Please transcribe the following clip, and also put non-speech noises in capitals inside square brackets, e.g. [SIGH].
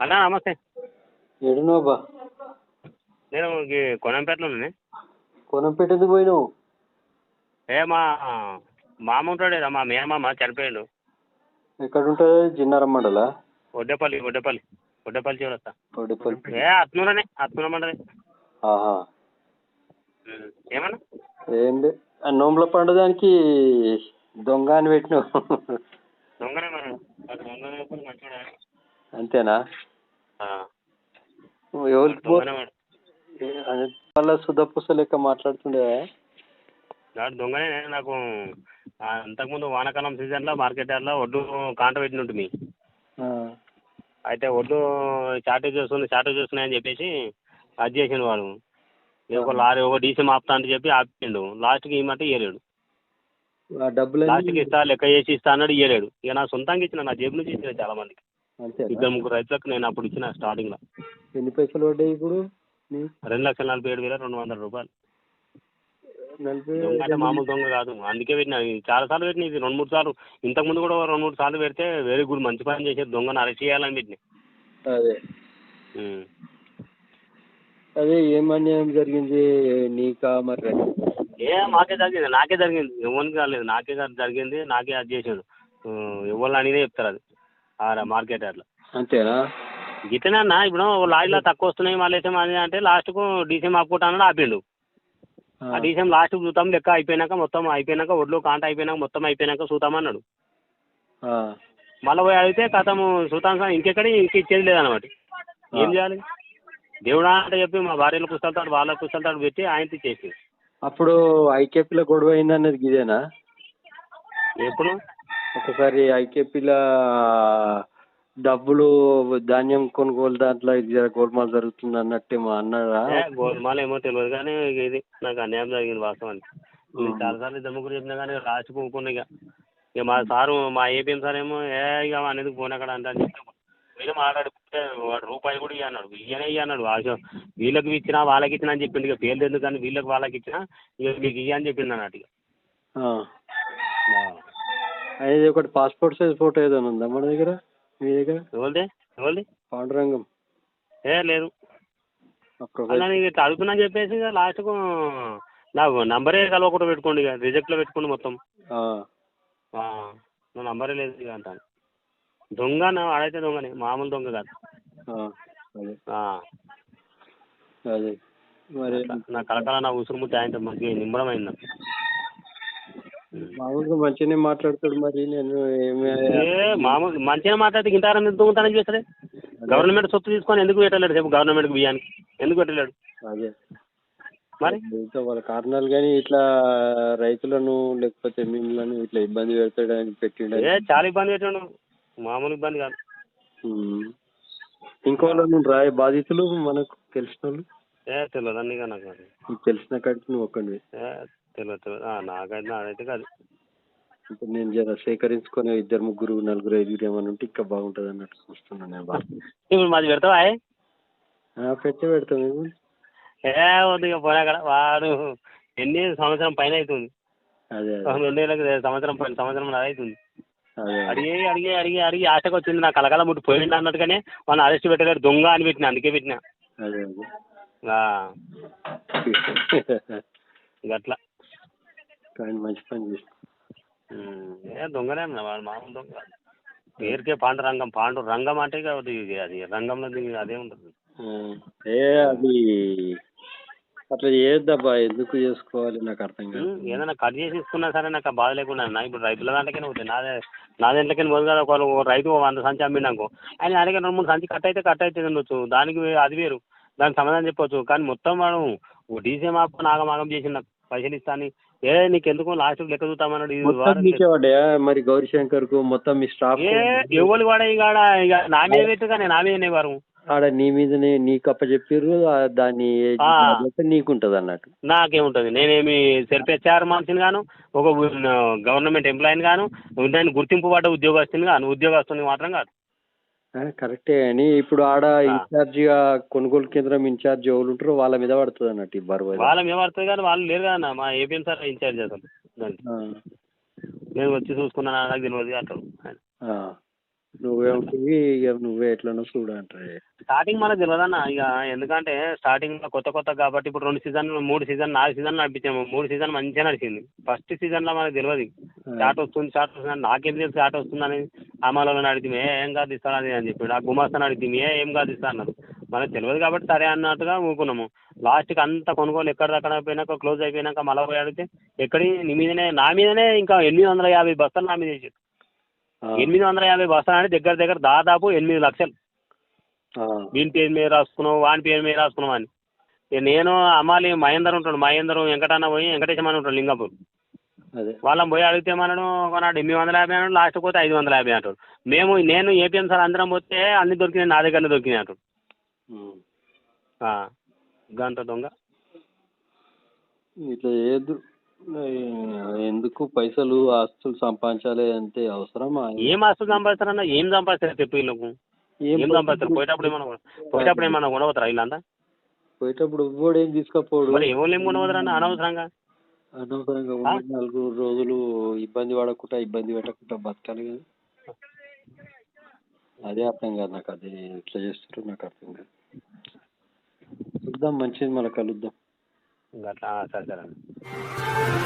అన్నా నమస్తే. ఏడున్నావు బా నేను ఈ కొనంపేటలో ఉన్నాను. కొనంపేట ఎందుకు పోయినావు? ఏ మా మామ ఉంటాడు కదా మా మేనమామ చనిపోయాడు. ఎక్కడ ఉంటుంది జిన్నారం మండల? ఒడ్డేపల్లి ఒడ్డేపల్లి ఒడ్డేపల్లి చివరస్తా ఏ అత్నూరనే అత్నూర మండలి. ఆహా. ఏమన్నా? ఏం లే ఆ నోముల పండుదానికి దొంగ అని పెట్టినావు. దొంగనే మరి. అని. అంతేనా? ఎవరికి మళ్ళా సుధపూస లెక్క మాట్లాడుతుండే వాడు దొంగనే నాకు అంతకుముందు వానాకాలం సీజన్లో మార్కెట్ యార్డ్లో ఒడ్డు కాంట పెట్టిన ఉంటుంది అయితే ఒడ్డు షార్టేజ్ వస్తుంది షార్టేజ్ వస్తున్నాయని చెప్పేసి అది చేసిండు వాడు. ఒక లారీ ఒక డీసీ ఆపుతా అని చెప్పి ఆపిండు. లాస్ట్కి ఇమ్మంటే ఇయ్యలేడు. డబ్బులు లాస్ట్కి ఇస్తా లెక్క చేసి ఇస్తా అన్నాడు ఇయ్యలేడు. ఇక నా సొంతంగా ఇచ్చిన నా జేబు నుంచి ఇచ్చిన చాలా మందికి ఇద్దరు ముగ్గురు రైతులకు నేను అప్పుడు ఇచ్చిన స్టార్టింగ్లో. ఎన్ని పైసలు పడ్డాయి ఇప్పుడు రెండు లక్షల నలభై ఏడు వేల రెండు వందల రూపాయలు. దొంగ అంటే మామూలు దొంగ కాదు. అందుకే పెట్టిన. చాలా సార్లు పెట్టిన. ఇది రెండు మూడు సార్లు. ఇంతకు ముందు కూడా రెండు మూడు సార్లు పెడితే వెరీ గుడ్ మంచి పని చేసేది దొంగను అరెస్ట్ చేయాలని పెట్టిన. అదే. అదే ఏం అన్యాయం జరిగింది? నీకా మరి ఏ మాకే జరిగింది. నాకే జరిగింది. ఎవరికి కాలేదు. నాకే జరిగింది. నాకే అది చేసాడు ఎవరు అడిగినా చెప్తారు అది. ఆడ మార్కెట్ అట్లా అంతేనా? గిట్లనే అన్న ఇప్పుడు లారీలో తక్కువ వస్తున్నాయి మళ్ళీ అంటే లాస్ట్కు డీసీఎం ఆపుకుంటానని ఆపిండు. ఆ. డీసీఎం లాస్ట్ చూద్దాం లెక్క అయిపోయినాక మొత్తం అయిపోయినాక ఒడ్లు కాంట అయిపోయినాక మొత్తం అయిపోయినాక చూద్దామన్నాడు. మళ్ళీ పోయి అడిగితే కథము చూద్దాం సార్ ఇంకెక్కడి ఇంక ఇచ్చేది లేదన్నమాట. ఏం చేయాలి? దేవుడా అంటే చెప్పి మా భార్యల పుస్తకాలు వాళ్ళ పుస్తకాలు పెట్టి ఆయనతో చేసి అప్పుడు ఐకేపీలో గొడవ అయింది అన్నది ఇదేనా ఎప్పుడు? ఒకసారి ఐకేపీలో డబ్బులు ధాన్యం కొనుగోలు దాంట్లో ఇది జర గోల్మాల్ జరుగుతుంది అన్నట్టేమో అన్నారా? ఏ, గోల్మాల్ ఏమో తెలియదు కానీ ఇది నాకు అన్యాయం జరిగింది వాస్తవానికి. నేను చాలాసార్లు ఇద్దరు ముగ్గురు చెప్పినా కానీ లాస్ట్ పోకుండా ఇక. ఇక మా సారు మా ఏపీఎం సార్ ఏమో ఏ ఇక అనేది పోనీ అక్కడ అంటే అని చెప్పి వీళ్ళు మాట్లాడుకుంటే వాడు రూపాయి కూడా ఇయ్య అన్నాడు ఇయ్యనే ఇయ్య అన్నాడు ఆశ వీళ్ళకి ఇచ్చినా వాళ్ళకి ఇచ్చినా అని చెప్పింది ఇక పేర్లు ఎందుకు కానీ వీళ్ళకి వాళ్ళకి ఇచ్చినా ఇక మీకు ఇయ్య అని చెప్పింది అన్నట్టు ఇక. అది ఒకటి పాస్పోర్ట్ సైజ్ ఫోటో ఏదైనా ఉందా మన దగ్గర? మీ దగ్గర? ఎవరిది? ఎవరిది? పాండురంగం. ఏ లేదు. అలా నీకు ఇట్లా చెప్పేసి ఇక లాస్ట్కు నాకు నంబరే కలవకుండా పెట్టుకోండి ఇక. రిజెక్ట్లో పెట్టుకోండి మొత్తం. నా నంబరే లేదు ఇక అంటాను దొంగ నా వాడైతే దొంగనే. మామూలు దొంగ కాదు. ఆ. అదే. మరి. నా కలకల నా ఉసురు ముట్టి ఆయన మంచిగా నాకు. మామూలుగా మంచిగానే మాట్లాడతాడు మరి నేను ఏమి ఏ మామూలు మంచిగా మాట్లాడితే గింటారం ఎందుకు దొంగతనం చేస్తాడే గవర్నమెంట్ సొత్తు తీసుకొని ఎందుకు పెట్టలేడు చెప్పు గవర్నమెంట్కి బియ్యానికి? ఎందుకు పెట్టలేడు? అదే. మరి? మిగతా వాళ్ళ కారణాలు కానీ ఇట్లా రైతులను లేకపోతే మిమ్మల్ని ఇట్లా ఇబ్బంది పెడతాడని పెట్టిండ ఏ చాలా ఇబ్బంది పెట్టాడు. మామూలు ఇబ్బంది కాదు. ఇంకో వాళ్ళు రాయ బాధితులు మనకు తెలిసిన వాళ్ళు ఏ తెలియదు అన్నీ నాకు అది. నీకు తెలిసిన కాడికి నువ్వు ఒక్కడివి. ఏ తెలియదు తెలియదు నాకైతే నాదైతే కాదు. అంటే నేను జర సేకరించుకొని ఇద్దరు ముగ్గురు నలుగురు ఐదుగురు ఏమైనా ఉంటే ఇంకా బాగుంటుంది అన్నట్టు చూస్తున్నాను నేను బాగా. ఇప్పుడు మాది పెడతావా ఏ? ఆ, పెట్టే పెడతాం ఏమో. ఏ వద్దు ఇక పోనీ అక్కడ. వాడు ఎన్ని సంవత్సరం పైన అవుతుంది అదే సంవత్సరం పైన సంవత్సరం అది అవుతుంది అదే అదే. అడిగి అడిగి అడిగి అడిగి ఆశకు వచ్చింది. నా కలకల ముట్టి పోయింది అన్నట్టుగానే వాళ్ళని అరెస్ట్ పెట్టలేరు దొంగ అని పెట్టిన అందుకే పెట్టిన. అదే అదే. ఆ, [LAUGHS] గట్లా. కానీ మంచి పని చేసిన ఏ దొంగనే వాడు మామూలు దొంగ. పేరుకే పాండురంగం పాండు రంగం అంటే ఇక అది అది రంగంలో దిగి అదే ఉంటుంది. ఏ అది అట్లా చేయొద్దబ్బా ఎందుకు చేసుకోవాలి నాకు అర్థం కాదు. ఏదైనా కట్ చేసి ఇస్తున్నా సరే నాకు ఆ బాధ లేకుండా అన్న. ఇప్పుడు రైతుల దాంట్లోనే అవుతాయి నాదే నా దాంట్లోకి పోదు కదా ఒకవేళ ఓ రైతు వంద సంచి అమ్మినాకో ఆయన అడిగే రెండు మూడు సంచి కట్ అయితే కట్ అయితే ఉండొచ్చు. దానికి అది వేరు. దానికి సమాధానం చెప్పొచ్చు. కానీ మొత్తం వాడు డీసీ మాపు నాగమాగం చేసి నాకు పైసలు ఇస్తాను ఏ నీకు ఎందుకు లాస్ట్ లెక్క మొత్తం పడ్డాయా మరి గౌరీశంకర్కు మొత్తం మీ స్టాఫ్ ఏ ఎవరు కాడ ఇక నా మీద పెట్టు కానీ నా మీదనే వారు. ఆడ నీ మీదనే నీకు అప్పచెప్పిర్రు ఆ దాన్ని ఆ. నీకుంటది అన్నట్టు. నాకేముంటుంది? నేనేమి సెల్ఫ్ హెచ్ఆర్ మనిషిని గాను ఒక గవర్నమెంట్ ఎంప్లాయీని గాను దాన్ని గుర్తింపు పడ్డ ఉద్యోగస్తుని గాను ఉద్యోగస్తుని మాత్రం కాదు. ఆ, కరెక్టే అని ఇప్పుడు ఆడ ఇన్ఛార్జిగా కొనుగోలు కేంద్రం ఇన్ఛార్జ్ ఎవరు ఉంటారో వాళ్ళ మీద పడుతుంది అన్నట్టు ఈ బరువు. వాళ్ళ మేము పడుతుంది కానీ వాళ్ళు లేరు కదా మా ఏపీఎం సార్ ఇన్ఛార్జ్ అసలు దానికి ఆ, నేను వచ్చి చూసుకున్నాను నాకు ఆయన. ఆ. నువ్వే ఉంటుంది ఇక నువ్వే ఎట్లనో చూడు అంటారు స్టార్టింగ్ మనకు తెలియదన్న ఇక ఎందుకంటే స్టార్టింగ్ కొత్త కొత్త కాబట్టి ఇప్పుడు రెండు సీజన్లు మూడు సీజన్ నాలుగు సీజన్లు నడిపించాము మూడు సీజన్ మంచిగా నడిచింది. ఫస్ట్ సీజన్లో మనకు తెలియదు షార్ట్ వస్తుంది షార్ట్ వస్తుంది నాకేం తెలుసు షార్ట్ వస్తుందని అమలలో నడితే ఏం కాదు ఇస్తాను అది అని చెప్పి ఆ గుమాస్తా నడితే ఏ కాదు ఇస్తా అన్నారు మనకు తెలియదు కాబట్టి సరే అన్నట్టుగా ఊకున్నాము లాస్ట్కి అంత కొనుగోలు ఎక్కడ దక్కడ అయిపోయినాక క్లోజ్ అయిపోయినాక మళ్ళీ పోయి అడిగితే ఎక్కడి నీ మీదనే నా మీదనే ఇంకా ఎనిమిది వందల యాభై బస్తాలు నా మీద వేసారు ఎనిమిది వందల యాభై బస్తాలు అంటే దగ్గర దగ్గర దాదాపు ఎనిమిది లక్షలు. వీని పేరు మీద రాసుకున్నావు వాని పేరు మీద రాసుకున్నావు అని. నేను అమ్మాలి మహేందర్ ఉంటాడు మహేందర్ వెంకటన్న పోయి వెంకటేశం అని ఉంటాడు లింగపూర్. వాళ్ళని పోయి అడిగితే మనను కొన్నాడు ఎనిమిది వందల యాభై అన్నాడు లాస్ట్ పోతే ఐదు వందల యాభై అంటాడు. మేము నేను ఏపీఎం సార్ అందరం పోతే అన్ని దొరికినాయి నా దగ్గరనే దొరికినాయి అంటాడు. గంట దొంగ. ఇట్లా చేయొద్దు. ఎందుకు పైసలు ఆస్తులు సంపాదించాలి అంటే అవసరమా ఏం ఆస్తులు సంపాదిస్తారన్న ఏం సంపాదిస్తారు చెప్పు వీళ్ళకు. ఏం సంపాదిస్తారు? పోయేటప్పుడు ఏమన్నా పోయేటప్పుడు ఏమన్నా కొనవతారా వీళ్ళంతా? పోయేటప్పుడు ఎవ్వడు ఏం తీసుకపోడు? మరి ఎవరు ఏం కొనవతారన్న అనవసరంగా? అనవసరంగా నాలుగు రోజులు ఇబ్బంది పడకుండా ఇబ్బంది పెట్టకుండా బతకాలి కదా. అదే అర్థం కాదు నాకు అది ఎట్లా చేస్తారో నాకు అర్థం కాదు. చూద్దాం మంచిది మళ్ళీ కలుద్దాం. గట్లా ఆ, సరే సరే Thank you.